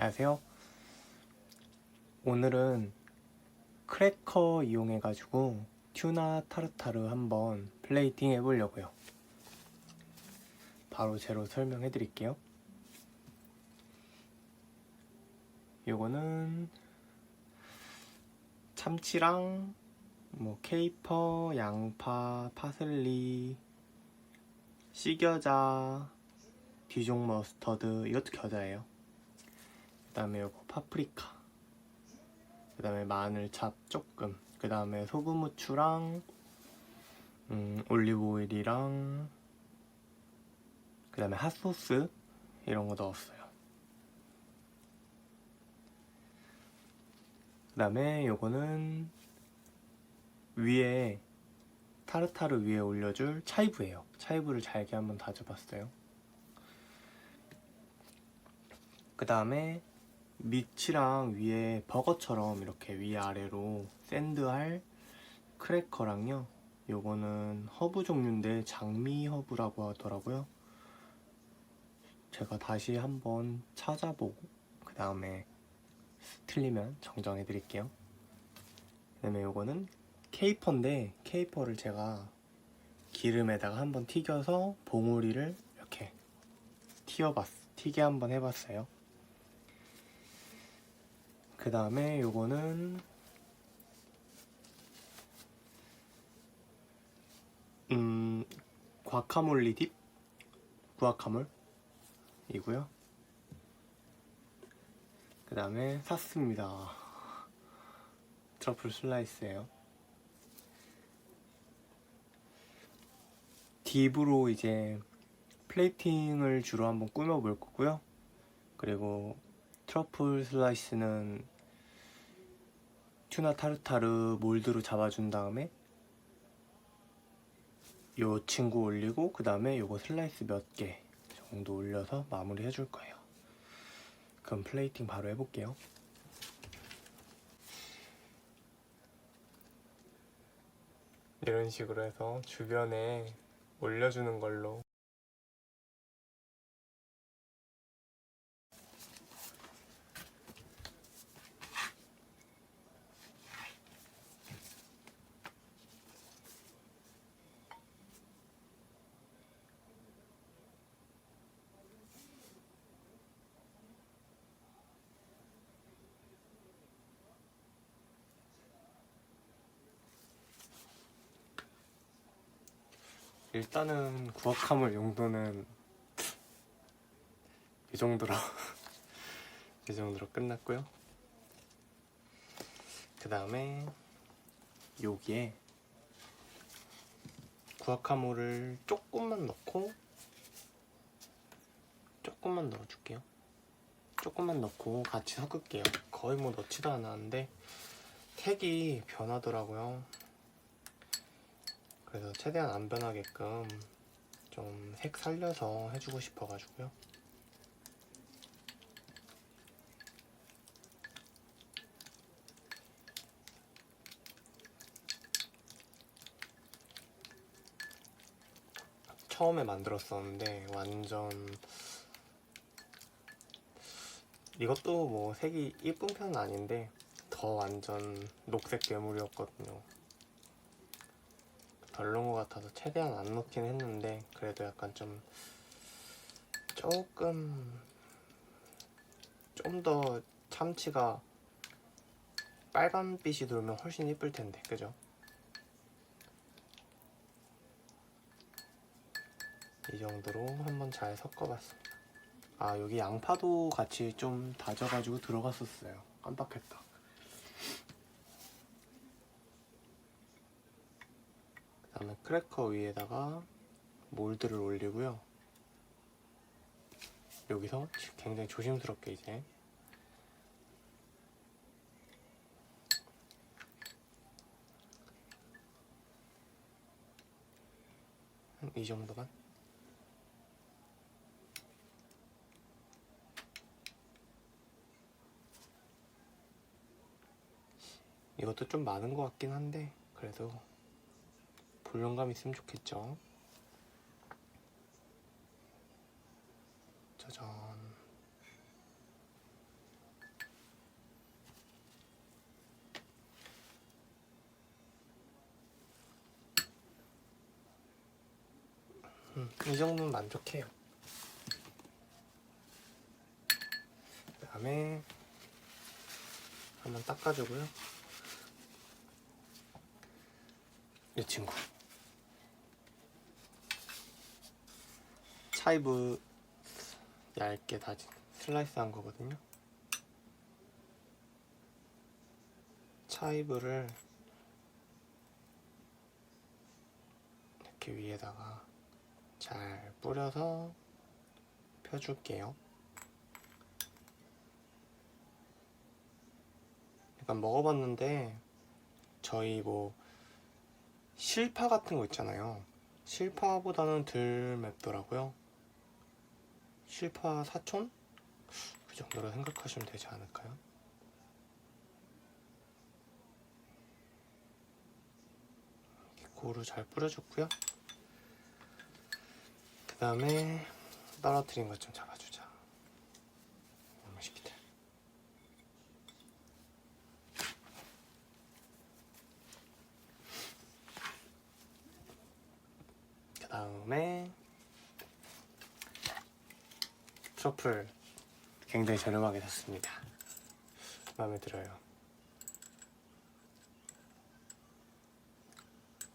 안녕하세요. 오늘은 크래커 이용해가지고 튜나 타르타르 한번 플레이팅 해보려고요. 바로 제로 설명해 드릴게요. 요거는 참치랑 뭐 케이퍼, 양파, 파슬리, 씨겨자, 디종 머스터드 이것도 겨자예요. 그 다음에 요거 파프리카 그 다음에 마늘찹 조금 그 다음에 소금 후추랑 음, 올리브 오일이랑 그 다음에 핫소스 이런 거 넣었어요. 그 다음에 요거는 위에 타르타르 위에 올려줄 차이브예요. 차이브를 잘게 한번 다져봤어요. 그 다음에 밑이랑 위에 버거처럼 이렇게 위아래로 샌드할 크래커랑요. 요거는 허브 종류인데 장미 허브라고 하더라고요. 제가 다시 한번 찾아보고 그 다음에 틀리면 정정해 드릴게요. 그 다음에 요거는 케이퍼인데 케이퍼를 제가 기름에다가 한번 튀겨서 봉우리를 이렇게 튀어봤, 튀게 한번 해봤어요. 그 다음에 요거는 음 과카몰리 딥? 구아카몰? 이고요. 그 다음에 샀습니다. 트러플 슬라이스예요. 딥으로 이제 플레이팅을 주로 한번 꾸며볼 거고요. 그리고 트러플 슬라이스는 튜나 타르타르 몰드로 잡아준 다음에 요 친구 올리고 그 다음에 요거 슬라이스 몇 개 정도 올려서 마무리 해줄 거예요. 그럼 플레이팅 바로 해볼게요. 이런 식으로 해서 주변에 올려주는 걸로 일단은 구악화물 용도는 이 정도로 이 정도로 끝났고요. 그 다음에 여기에 구악화물을 조금만 넣고 조금만 넣어줄게요. 조금만 넣고 같이 섞을게요. 거의 뭐 넣지도 않았는데 색이 변하더라고요. 그래서 최대한 안 변하게끔 좀 색 살려서 해주고 싶어가지고요. 처음에 만들었었는데 완전 이것도 뭐 색이 이쁜 편은 아닌데 더 완전 녹색 괴물이었거든요. 별론 것 같아서 최대한 안 넣긴 했는데 그래도 약간 좀 조금 좀 더 참치가 빨간빛이 돌면 훨씬 이쁠 텐데 그죠? 이 정도로 한번 잘 섞어봤습니다. 아 여기 양파도 같이 좀 다져가지고 들어갔었어요. 깜빡했다. 다음에 크래커 위에다가 몰드를 올리고요. 여기서 굉장히 조심스럽게 이제 한이 정도만 이것도 좀 많은 것 같긴 한데 그래도 볼륨감 있으면 좋겠죠. 짜잔. 음, 이 정도면 만족해요. 그 다음에 한번 닦아주고요. 이 친구. 차이브 얇게 다진 슬라이스 한 거거든요. 차이브를 이렇게 위에다가 잘 뿌려서 펴줄게요. 약간 먹어봤는데 저희 뭐 실파 같은 거 있잖아요. 실파보다는 덜 맵더라고요. 실파 사촌? 그 정도로 생각하시면 되지 않을까요? 고루 잘 뿌려줬고요. 그 다음에 떨어뜨린 것 좀 잡아주자. 맛있겠다. 그 다음에 트러플 굉장히 저렴하게 샀습니다. 마음에 들어요.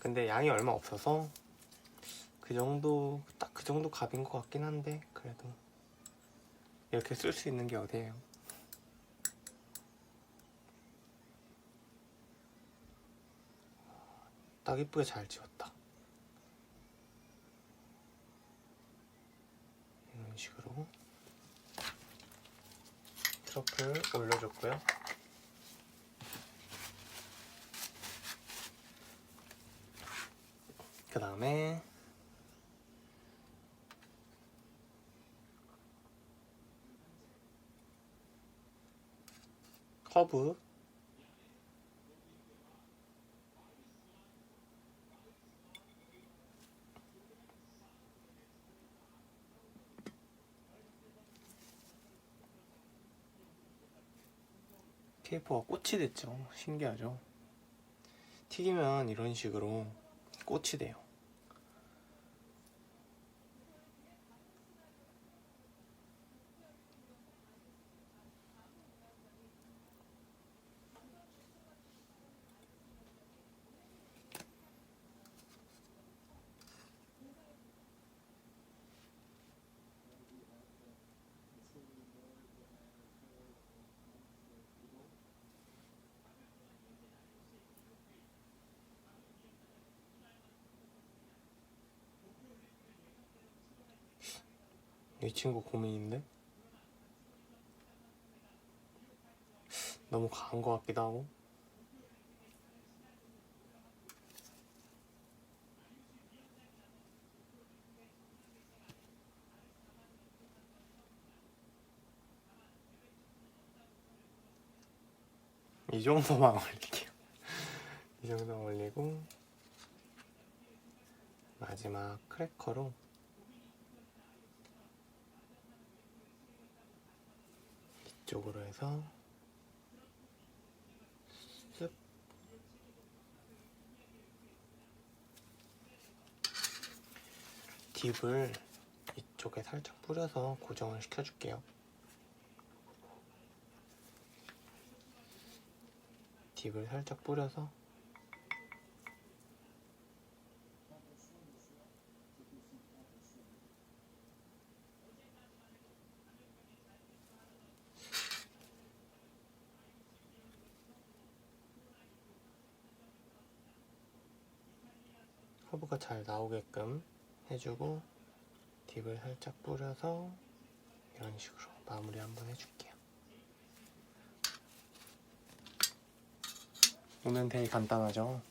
근데 양이 얼마 없어서 그 정도 딱 그 정도 값인 것 같긴 한데 그래도 이렇게 쓸 수 있는 게 어디예요? 딱 이쁘게 잘 지웠다. 이런 식으로 트러플 올려줬고요. 그 다음에 허브 케이퍼가 꽃이 됐죠. 신기하죠. 튀기면 이런 식으로 꽃이 돼요. 이 친구 고민인데? 너무 강한 것 같기도 하고. 이 정도만 올릴게요. 이 정도만 올리고 마지막 크래커로 이쪽으로 해서 쓱 딥을 이쪽에 살짝 뿌려서 고정을 시켜줄게요. 딥을 살짝 뿌려서 허브가 잘 나오게끔 해주고 딥을 살짝 뿌려서 이런 식으로 마무리 한번 해줄게요. 오늘 되게 간단하죠?